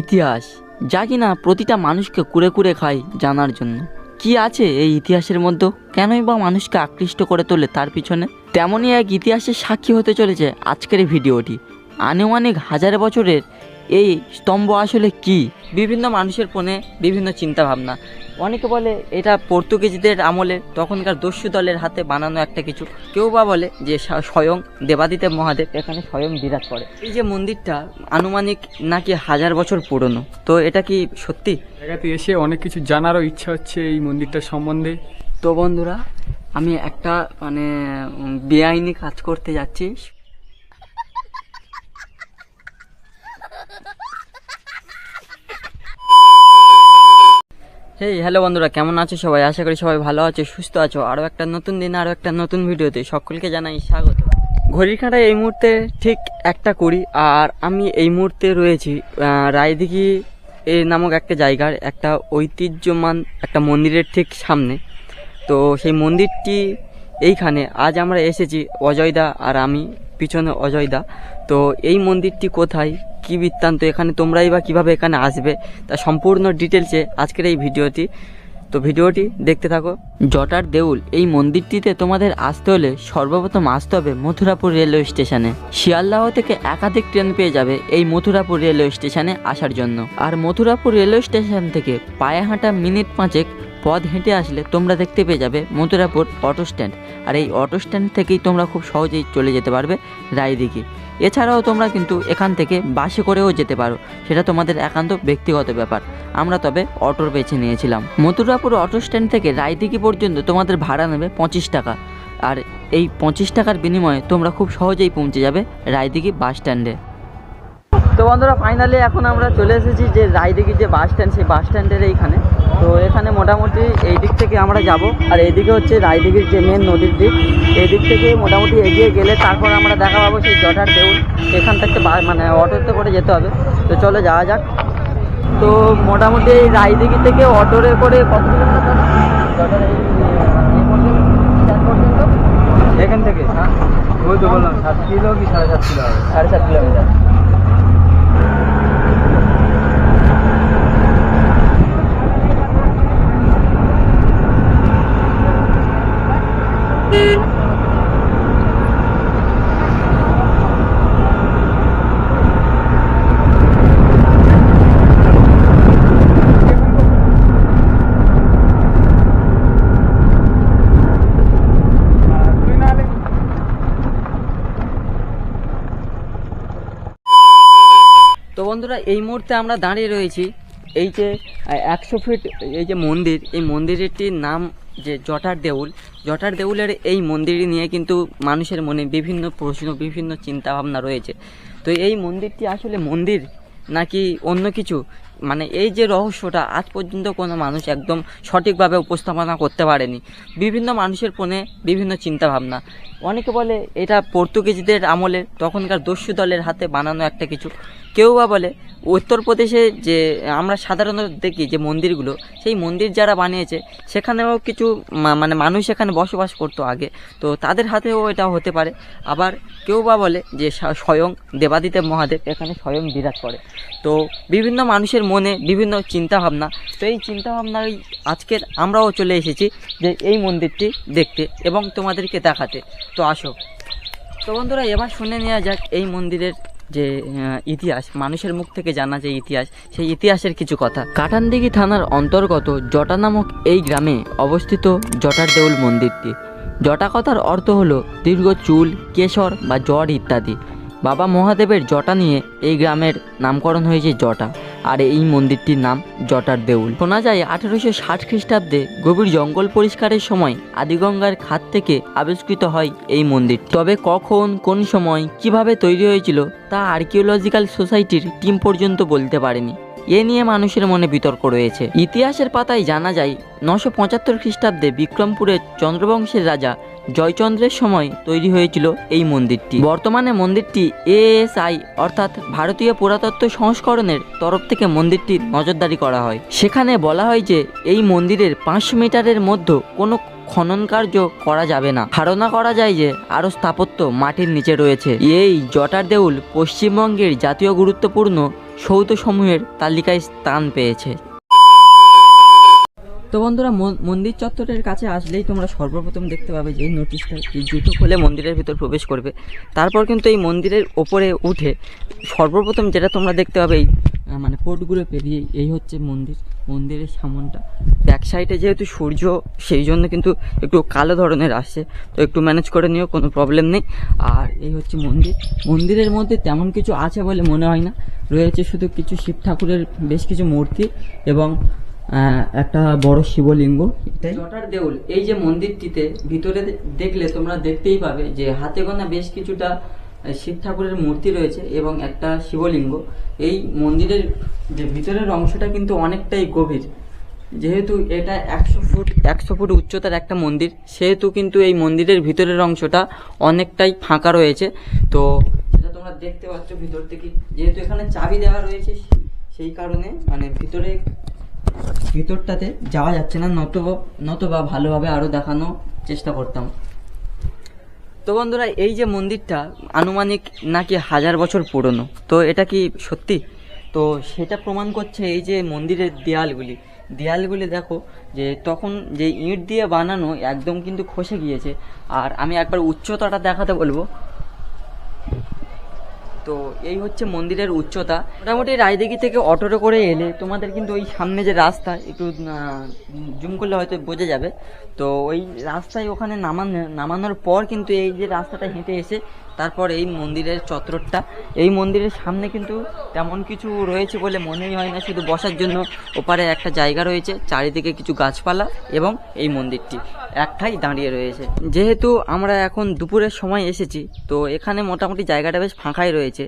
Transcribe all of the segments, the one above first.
ইতিহাস, যা কিনা প্রতিটা মানুষকে কুড়ে কুড়ে খায় জানার জন্য। কি আছে এই ইতিহাসের মধ্যে কেনই বা মানুষকে আকৃষ্ট করে তোলে তার পিছনে? তেমনই এক ইতিহাসের সাক্ষী হতে চলেছে আজকের ভিডিওটি। আনুমানিক হাজার বছরের এই স্তম্ভ আসলে কি? বিভিন্ন মানুষের মনে বিভিন্ন চিন্তা ভাবনা অনেকে বলে এটা পর্তুগিজদের আমলে তখনকার দস্যু দলের হাতে বানানো একটা কিছু। কেউ বা বলে যে স্বয়ং দেবাদিদেব মহাদেব এখানে স্বয়ং বিরাজ করে। এই যে মন্দিরটা আনুমানিক নাকি হাজার বছর পুরনো। তো এটা কি সত্যি? জায়গাতে এসে অনেক কিছু জানারও ইচ্ছা হচ্ছে এই মন্দিরটার সম্বন্ধে। তো বন্ধুরা আমি একটা মানে বেআইনি কাজ করতে যাচ্ছি। হেই হ্যালো বন্ধুরা, কেমন আছো সবাই? আশা করি সবাই ভালো আছো, সুস্থ আছো। আরও একটা নতুন দিন আরও একটা নতুন ভিডিওতে সকলকে জানাই স্বাগত। ঘড়ির কাঁটায় এই মুহূর্তে ঠিক একটা করি আর আমি এই মুহূর্তে রয়েছি রায়দিঘি এ নামক একটা জায়গার একটা ঐতিহ্যমান একটা মন্দিরের ঠিক সামনে। তো সেই মন্দিরটি এইখানে। আজ আমরা এসেছি অজয়দা আর আমি পিছনে অজয়দা। তো এই মন্দিরটি কোথায়? কি বৃত্তান্ত? এখানে তোমরাই বা কীভাবে এখানে আসবে? তা সম্পূর্ণ ডিটেলসে আজকের এই ভিডিওটি। তো ভিডিওটি দেখতে থাকো। জটার দেউল, এই মন্দিরটিতে তোমাদের আসতে হলে সর্বপ্রথম আসতে হবে মথুরাপুর রেলওয়ে স্টেশনে। শিয়ালদাহ থেকে একাধিক ট্রেন পেয়ে যাবে এই মথুরাপুর রেলওয়ে স্টেশনে আসার জন্য। আর মথুরাপুর রেলওয়ে স্টেশন থেকে পায়ে হাঁটা মিনিট পাঁচেক পথ হেঁটে আসলে তোমরা দেখতে পেয়ে যাবে মথুরাপুর অটো স্ট্যান্ড আর এই অটো স্ট্যান্ড থেকেই তোমরা খুব সহজেই চলে যেতে পারবে রায়দিঘি। এছাড়াও তোমরা কিন্তু এখান থেকে বাসে করেও যেতে পারো। সেটা তোমাদের একান্ত ব্যক্তিগত ব্যাপার। আমরা তবে অটোর বেছে নিয়েছিলাম। মথুরাপুর অটো স্ট্যান্ড থেকে রায়দিঘি পর্যন্ত তোমাদের ভাড়া নেবে পঁচিশ টাকা। আর এই পঁচিশ টাকার বিনিময়ে তোমরা খুব সহজেই পৌঁছে যাবে রায়দিঘি বাস স্ট্যান্ডে তো বন্ধুরা ফাইনালি এখন আমরা চলে এসেছি যে রায়দিঘির যে বাস স্ট্যান্ড সেই বাস স্ট্যান্ডের এইখানে। তো এখানে মোটামুটি এই দিক থেকে আমরা যাব। আর এইদিকে হচ্ছে রায়দিঘির যে মেন নদীর দিক এই দিক থেকে মোটামুটি এগিয়ে গেলে তারপর আমরা দেখা পাবো সেই জটার দেউল। এখান থেকে মানে অটোতে করে যেতে হবে। তো চলো যাওয়া যাক। তো মোটামুটি এই রায়দিঘি থেকে অটোরে করে কত? এখান থেকে? ওই তো বললাম সাত কিলো কি সাড়ে সাত কিলো হবে? সাড়ে সাত কিলোমিটার। তো বন্ধুরা এই মুহূর্তে আমরা দাঁড়িয়ে রয়েছি এই যে একশো ফিট এই যে মন্দির, এই মন্দিরটির নাম যে জটার দেউল, জটার দেউলের এই মন্দিরটি নিয়ে কিন্তু মানুষের মনে বিভিন্ন প্রশ্ন, বিভিন্ন চিন্তা ভাবনা রয়েছে। তো এই মন্দিরটি আসলে মন্দির নাকি অন্য কিছু? মানে এই যে রহস্যটা আজ পর্যন্ত কোনো মানুষ একদম সঠিকভাবে উপস্থাপনা করতে পারেনি। বিভিন্ন মানুষের মনে বিভিন্ন চিন্তা ভাবনা অনেকে বলে, এটা পর্তুগিজদের আমলে তখনকার দস্যু দলের হাতে বানানো একটা কিছু। কেউ বা বলে উত্তরপ্রদেশে যে, আমরা সাধারণত দেখি যে মন্দিরগুলো, সেই মন্দির যারা বানিয়েছে, সেখানেও কিছু মানে মানুষ এখানে বসবাস করতো আগে। তো তাদের হাতেও এটা হতে পারে। আবার কেউ বা বলে যে স্বয়ং দেবাদিদেব মহাদেব এখানে স্বয়ং বিরাজ করে। তো বিভিন্ন মানুষের মনে বিভিন্ন চিন্তা ভাবনা তো এই চিন্তা ভাবনায় আজকের আমরাও চলে এসেছি যে এই মন্দিরটি দেখতে এবং তোমাদেরকে দেখাতে। তো আসো। তো বন্ধুরা, এবার শুনে নেওয়া যাক এই মন্দিরের যে ইতিহাস, মানুষের মুখ থেকে জানা যে ইতিহাস, সেই ইতিহাসের কিছু কথা। কাটানদিঘি থানার অন্তর্গত জটা নামক এই গ্রামে অবস্থিত জটার দেউল মন্দিরটি। জটা কথার অর্থ হলো দীর্ঘ চুল, কেশর বা জ্বর ইত্যাদি। বাবা মহাদেবের জটা নিয়ে এই গ্রামের নামকরণ হয়েছে জটা। আর এই মন্দিরটির নাম জটার দেউল। শোনা যায়, আঠেরোশো ষাট খ্রিস্টাব্দে গভীর জঙ্গল পরিষ্কারের সময় আদিগঙ্গার খাত থেকে আবিষ্কৃত হয় এই মন্দির তবে কখন, কোন সময়, কীভাবে তৈরি হয়েছিল, তা আর্কিওলজিক্যাল সোসাইটির টিম পর্যন্ত বলতে পারেনি। এ নিয়ে মানুষের মনে বিতর্ক রয়েছে। ইতিহাসের পাতায় জানা যায়, নশো পঁচাত্তর খ্রিস্টাব্দে বিক্রমপুরের চন্দ্রবংশের রাজা জয়চন্দ্রের সময় তৈরি হয়েছিল এই মন্দিরটি। বর্তমানে মন্দিরটি এএসআই অর্থাৎ ভারতীয় পুরাতত্ত্ব সংস্করণের তরফ থেকে মন্দিরটির নজরদারি করা হয়। সেখানে বলা হয় যে, এই মন্দিরের পাঁচশো মিটারের মধ্যে কোনো খনন কার্য করা যাবে না। ধারণা করা যায় যে, আরও স্থাপত্য মাটির নিচে রয়েছে। এই জটার দেউল পশ্চিমবঙ্গের জাতীয় গুরুত্বপূর্ণ সৌধসমূহের তালিকায় স্থান পেয়েছে। তো বন্ধুরা, মন- মন্দির চত্বরের কাছে আসলেই তোমরা সর্বপ্রথম দেখতে পাবে যে এই নোটিশটা জুতো খুলে মন্দিরের ভিতর প্রবেশ করবে। তারপর কিন্তু এই মন্দিরের ওপরে উঠে সর্বপ্রথম যেটা তোমরা দেখতে পাবে এই মানে পোর্টগুলো পেরিয়ে এই হচ্ছে মন্দির, মন্দিরের সামনটা। ব্যাক সাইডে যেহেতু সূর্য, সেই জন্য কিন্তু একটু কালো ধরনের আসছে। তো একটু ম্যানেজ করে নিও, কোনো প্রবলেম নেই। আর এই হচ্ছে মন্দির। মন্দিরের মধ্যে তেমন কিছু আছে বলে মনে হয় না। রয়েছে শুধু কিছু শিব ঠাকুরের বেশ কিছু মূর্তি এবং একটা বড় শিবলিঙ্গ জটার দেউল, এই যে মন্দিরটিতে ভিতরে দেখলে তোমরা দেখতেই পাবে যে হাতে গোনা বেশ কিছুটা শিব ঠাকুরের মূর্তি রয়েছে এবং একটা শিবলিঙ্গ। এই মন্দিরের যে ভিতরের অংশটা কিন্তু অনেকটাই গভীর। যেহেতু এটা একশো ফুট একশো ফুট উচ্চতার একটা মন্দির, সেহেতু কিন্তু এই মন্দিরের ভিতরের অংশটা অনেকটাই ফাঁকা রয়েছে। তো সেটা তোমরা দেখতে পাচ্ছ ভিতর থেকে। যেহেতু এখানে চাবি দেওয়া রয়েছে, সেই কারণে মানে ভিতরে ভিতরটাতে যাওয়া যাচ্ছে না নত নতবা ভালোভাবে আরও দেখানো চেষ্টা করতাম। তো বন্ধুরা, এই যে মন্দিরটা আনুমানিক নাকি হাজার বছর পুরনো, তো এটা কি সত্যি? তো সেটা প্রমাণ করছে এই যে মন্দিরের দেয়ালগুলি। দেয়ালগুলি দেখো, যে তখন যে ইট দিয়ে বানানো একদম কিন্তু খসে গিয়েছে। আর আমি একবার উচ্চতাটা দেখাতে বলব তো এই হচ্ছে মন্দিরের উচ্চতা। মোটামুটি রায়দিঘি থেকে অটোটো করে এলে তোমাদের কিন্তু ওই সামনে যে রাস্তা, একটু জুম করলে হয়তো বোঝা যাবে। তো ওই রাস্তায় ওখানে নামানো, নামানোর পর কিন্তু এই যে রাস্তাটা হেঁটে এসে তারপর এই মন্দিরের চত্বরটা। এই মন্দিরের সামনে কিন্তু তেমন কিছু রয়েছে বলে মনেই হয় না, শুধু বসার জন্য ওপারে একটা জায়গা রয়েছে, চারিদিকে কিছু গাছপালা এবং এই মন্দিরটি একটাই দাঁড়িয়ে রয়েছে। যেহেতু আমরা এখন দুপুরের সময় এসেছি, তো এখানে মোটামুটি জায়গাটা বেশ ফাঁকাই রয়েছে।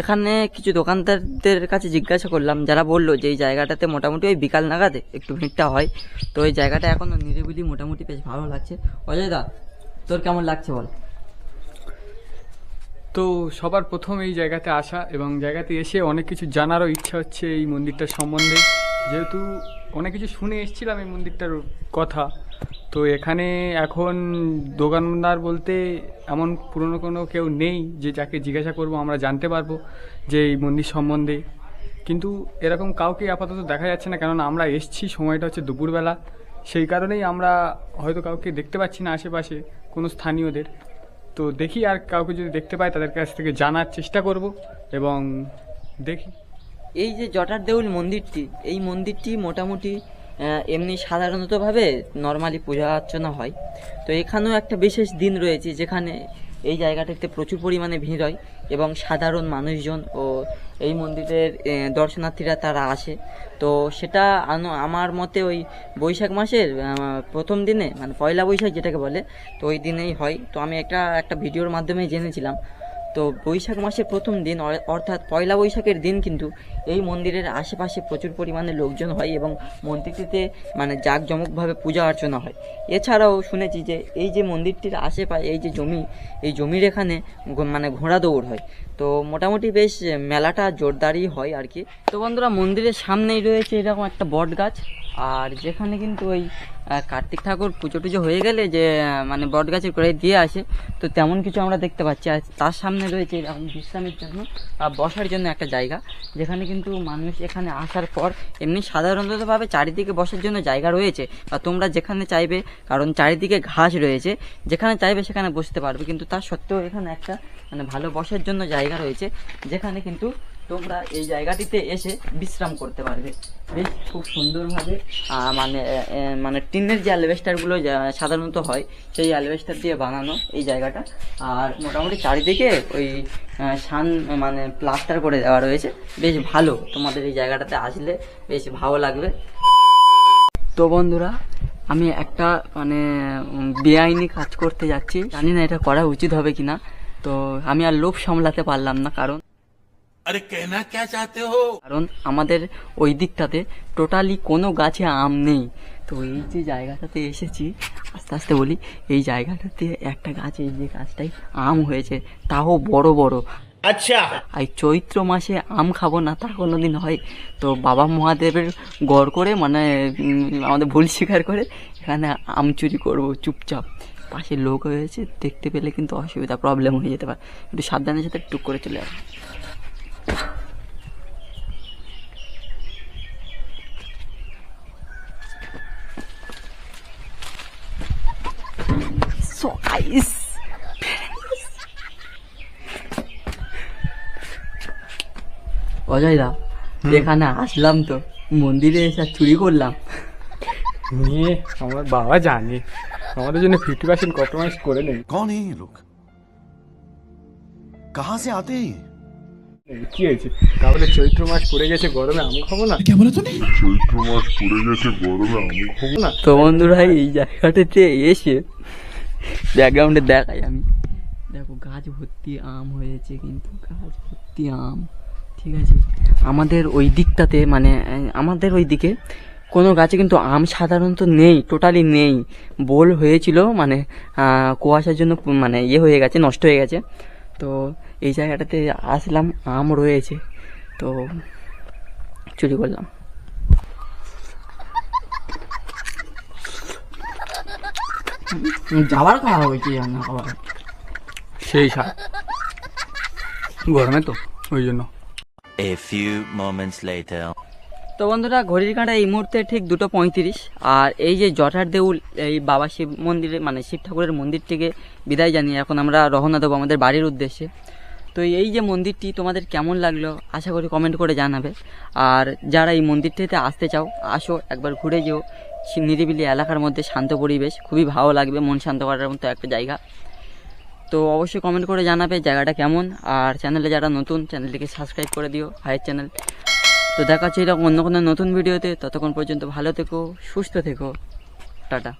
এখানে কিছু দোকানদারদের কাছে জিজ্ঞাসা করলাম, যারা বলল যে এই জায়গাটাতে মোটামুটি ওই বিকাল নাগাদে একটু ভিড়টা হয়। তো এই জায়গাটা এখন নিরিবিলি, মোটামুটি বেশ ভালো লাগছে। অজয় দা, তোর কেমন লাগছে বল? তো সবার প্রথম এই জায়গাতে আসা এবং জায়গাতে এসে অনেক কিছু জানারও ইচ্ছা হচ্ছে এই মন্দিরটার সম্বন্ধে। যেহেতু অনেক কিছু শুনে এসেছিলাম এই মন্দিরটার কথা, তো এখানে এখন দোকানদার বলতে এমন পুরনো কোনো কেউ নেই যে যাকে জিজ্ঞাসা করব, আমরা জানতে পারব যে এই মন্দির সম্বন্ধে। কিন্তু এরকম কাউকে আপাতত দেখা যাচ্ছে না, কেননা আমরা এসছি, সময়টা হচ্ছে দুপুরবেলা। সেই কারণেই আমরা হয়তো কাউকে দেখতে পাচ্ছি না আশেপাশে কোনো স্থানীয়দের। তো দেখি আর কাউকে যদি দেখতে পাই, তাদের কাছ থেকে জানার চেষ্টা করব এবং দেখি। এই যে জটার দেউল মন্দিরটি, এই মন্দিরটি মোটামুটি এমনি সাধারণতভাবে নর্মালি পূজা অর্চনা হয়। তো এখানেও একটা বিশেষ দিন রয়েছে, যেখানে এই জায়গাটিতে প্রচুর পরিমাণে ভিড় হয় এবং সাধারণ মানুষজন ও এই মন্দিরের দর্শনার্থীরা তারা আসে। তো সেটা আমার মতে ওই বৈশাখ মাসের প্রথম দিনে মানে পয়লা বৈশাখ যেটাকে বলে, তো ওই দিনেই হয়। তো আমি একটা একটা ভিডিওর মাধ্যমে জেনেছিলাম। তো বৈশাখ মাসের প্রথম দিন অর্থাৎ পয়লা বৈশাখের দিন কিন্তু এই মন্দিরের আশেপাশে প্রচুর পরিমাণে লোকজন হয় এবং মন্দিরটিতে মানে জাঁকজমকভাবে পূজা অর্চনা হয়। এছাড়াও শুনেছি যে এই যে মন্দিরটির আশেপাশে এই যে জমি, এই জমির এখানে মানে ঘোড়া দৌড় হয়। তো মোটামুটি বেশ মেলাটা জোরদারই হয় আর কি। তো বন্ধুরা, মন্দিরের সামনেই রয়েছে এরকম একটা বট গাছ। আর যেখানে কিন্তু ওই কার্তিক ঠাকুর পুজো টুজো হয়ে গেলে যে মানে বট গাছের গোড়ায় দিয়ে আসে, তো তেমন কিছু আমরা দেখতে পাচ্ছি। আর তার সামনে রয়েছে এরকম বিশ্রামের জন্য বসার জন্য একটা জায়গা, যেখানে কিন্তু মানুষ এখানে আসার পর এমনি সাধারণতভাবে চারিদিকে বসার জন্য জায়গা রয়েছে। বা তোমরা যেখানে চাইবে, কারণ চারিদিকে ঘাস রয়েছে, যেখানে চাইবে সেখানে বসতে পারবে। কিন্তু তার সত্ত্বেও এখানে একটা মানে ভালো বসার জন্য জায়গা রয়েছে, যেখানে কিন্তু তোমরা এই জায়গাটিতে এসে বিশ্রাম করতে পারবে। বেশ খুব সুন্দরভাবে মানে মানে টিনের যে অ্যালবেস্টারগুলো যা- সাধারণত হয়, সেই অ্যালবেস্টার দিয়ে বানানো এই জায়গাটা। আর মোটামুটি চারিদিকে ওই সান মানে প্লাস্টার করে দেওয়া রয়েছে। বেশ ভালো, তোমাদের এই জায়গাটাতে আসলে বেশ ভালো লাগবে। তো বন্ধুরা, আমি একটা মানে বেআইনি কাজ করতে যাচ্ছি। জানি না এটা করা উচিত হবে কিনা। তো আমি আর লোভ সামলাতে পারলাম না কারণ আরে কেনা কে চাতে হো? কারণ আমাদের ওই দিকটাতে টোটালি কোনো গাছে আম নেই। তো এই যে জায়গাটাতে এসেছি আস্তে আস্তে বলি এই জায়গাটাতে একটা গাছ এই যে গাছটাই আম হয়েছে তাও বড় বড়। আচ্ছা। আর চৈত্র মাসে আম খাব না তা কোনোদিন হয়। তো বাবা মহাদেবের গড় করে মানে আমাদের ভুল স্বীকার করে এখানে আম চুরি করব চুপচাপ। পাশে লোক হয়েছে দেখতে পেলে কিন্তু অসুবিধা প্রবলেম হয়ে যেতে পারে। একটু সাবধানের সাথে টুক করে চলে যাবে So. অজয় দা এখানে আসলাম তো। মন্দিরে এসে চুরি করলাম। নিয়ে আমার বাবা জানে। আমাদের জন্য ফিফটি পার্সেন্ট কম্প্রোমাইজ করে নেই। কোন এই লোক কাহা সে আতে কি হয়েছে? তাহলে চৈত্র মাস পড়ে গেছে গরমে আমি খাব না। কে বলে তুমি চৈত্র মাস পড়ে গেছে গরমে আম খাব না। তো বন্ধুরা এই জায়গাটাতে এসে ব্যাকগ্রাউন্ডে দেখাই আমি। দেখো গাছ ভর্তি আম হয়েছে কিন্তু গাছ ভর্তি আম ঠিক আছে? আমাদের ওই দিকটাতে মানে আমাদের ওই দিকে কোনো গাছে কিন্তু আম সাধারণত নেই টোটালি নেই। বোল হয়েছিল মানে কুয়াশার জন্য মানে ইয়ে হয়ে গেছে নষ্ট হয়ে গেছে। তো এই জায়গাটাতে আসলাম আম রয়েছে। তো চুরি করলাম। যাওয়ার খাওয়া হয়েছে রান্না খাবার সেই সার। গরমে তো ওই জন্য। A few moments later. তো বন্ধুরা, ঘড়ির কাঁটা এই মুহূর্তে ঠিক দুটো পঁয়ত্রিশ। আর এই যে জঠার দেউল, এই বাবা শিব মন্দিরে মানে শিব ঠাকুরের মন্দির থেকে বিদায় জানিয়ে এখন আমরা রহনা দেবো আমাদের বাড়ির উদ্দেশ্যে। তো এই যে মন্দিরটি তোমাদের কেমন লাগল, আশা করি কমেন্ট করে জানাবে। আর যারা এই মন্দিরটিতে আসতে চাও, আসো, একবার ঘুরে যেও। নিরিবিলি এলাকার মধ্যে শান্ত পরিবেশ, খুবই ভালো লাগবে, মন শান্ত করার মতো একটা জায়গা। তো অবশ্যই কমেন্ট করে জানাবে জায়গাটা কেমন। আর চ্যানেলে যারা নতুন চ্যানেলটিকে সাবস্ক্রাইব করে দিও, ভাইয়ের চ্যানেল তো দেখা হচ্ছে এরকম অন্য কোনো নতুন ভিডিওতে। ততক্ষণ পর্যন্ত ভালো থেকো, সুস্থ থেকো। টাটা।